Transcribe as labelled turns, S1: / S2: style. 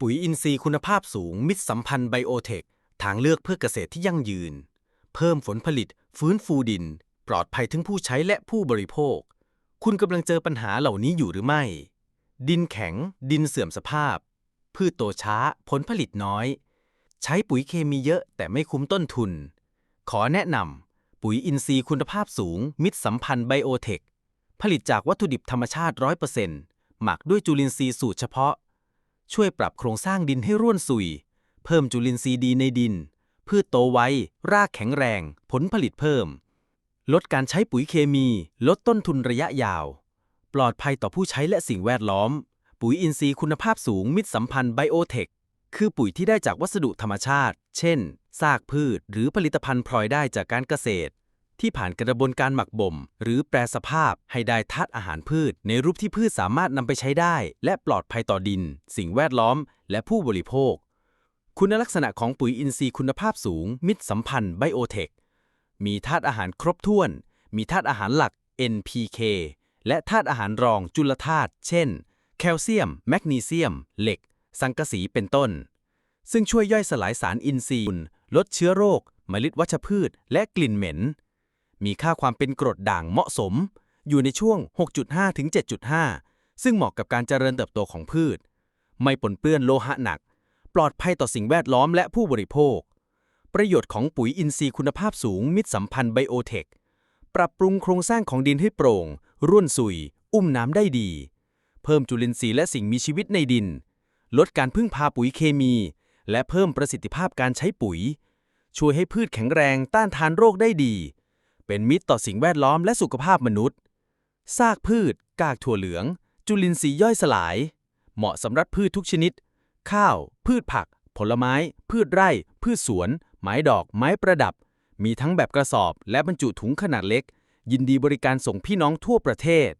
S1: ปุ๋ยอินทรีย์คุณภาพสูง มิตรสัมพันธ์ไบโอเทค ทางเลือกเพื่อเกษตรที่ยั่งยืน เพิ่มผลผลิต ฟื้นฟูดิน ปลอดภัยทั้งผู้ใช้และผู้บริโภค คุณกำลังเจอปัญหาเหล่านี้อยู่หรือไม่ ดินแข็ง ดินเสื่อมสภาพ พืชโตช้า ผลผลิตน้อย ใช้ปุ๋ยเคมีเยอะแต่ไม่คุ้มต้นทุน ขอแนะนำปุ๋ยอินทรีย์คุณภาพสูง มิตรสัมพันธ์ไบโอเทค ผลิตจากวัตถุดิบธรรมชาติ 100%หมักด้วยจุลินทรีย์สูตรเฉพาะ ช่วยปรับโครงสร้างดินให้ร่วนสุย เพิ่มจุลินทรีย์ดีในดิน พืชโตไว รากแข็งแรง ผลผลิตเพิ่ม ลดการใช้ปุ๋ยเคมี ลดต้นทุนระยะยาว ปลอดภัยต่อผู้ใช้และสิ่งแวดล้อม ปุ๋ยอินทรีย์คุณภาพสูงมิตรสัมพันธ์ไบโอเทค คือปุ๋ยที่ได้จากวัสดุธรรมชาติ เช่น ซากพืช หรือผลิตภัณฑ์พลอยได้จากการเกษตร ที่ผ่านกระบวนการหมักบ่ม หรือแปรสภาพให้ได้ธาตุอาหารพืช ในรูปที่พืชสามารถนำไปใช้ได้ และปลอดภัยต่อดิน สิ่งแวดล้อม และผู้บริโภค คุณลักษณะของปุ๋ยอินทรีย์คุณภาพสูง มิตรสัมพันธ์ไบโอเทค มีธาตุอาหารครบถ้วน มีธาตุอาหารหลัก NPK และธาตุอาหารรองจุลธาตุ เช่น แคลเซียม แมกนีเซียม เหล็ก สังกะสีเป็นต้น ซึ่งช่วยย่อยสลายสารอินทรีย์ ลดเชื้อโรค เมล็ดวัชพืช และกลิ่นเหม็น มีค่าความเป็นกรดด่างเหมาะสม อยู่ในช่วง 6.5 ถึง 7.5 ซึ่งเหมาะกับการเจริญเติบโตของพืช ไม่ปนเปื้อนโลหะหนัก ปลอดภัยต่อสิ่งแวดล้อมและผู้บริโภค ประโยชน์ของปุ๋ยอินทรีย์คุณภาพสูง มิตรสัมพันธ์ไบโอเทค ปรับปรุงโครงสร้างของดินให้โปร่ง ร่วนสุย อุ้มน้ำได้ดี เพิ่มจุลินทรีย์และสิ่งมีชีวิตในดิน ลดการพึ่งพาปุ๋ยเคมี และเพิ่มประสิทธิภาพการใช้ปุ๋ย ช่วยให้พืชแข็งแรงต้านทานโรคได้ดี เป็นมิตรต่อสิ่งแวดล้อมและสุขภาพมนุษย์ ซากพืช กากถั่วเหลือง จุลินทรีย์ย่อยสลาย เหมาะสำหรับพืชทุกชนิด ข้าว พืชผัก ผลไม้ พืชไร่ พืชสวน ไม้ดอก ไม้ประดับ มีทั้งแบบกระสอบ และบรรจุถุงขนาดเล็ก ยินดีบริการส่งพี่น้องทั่วประเทศ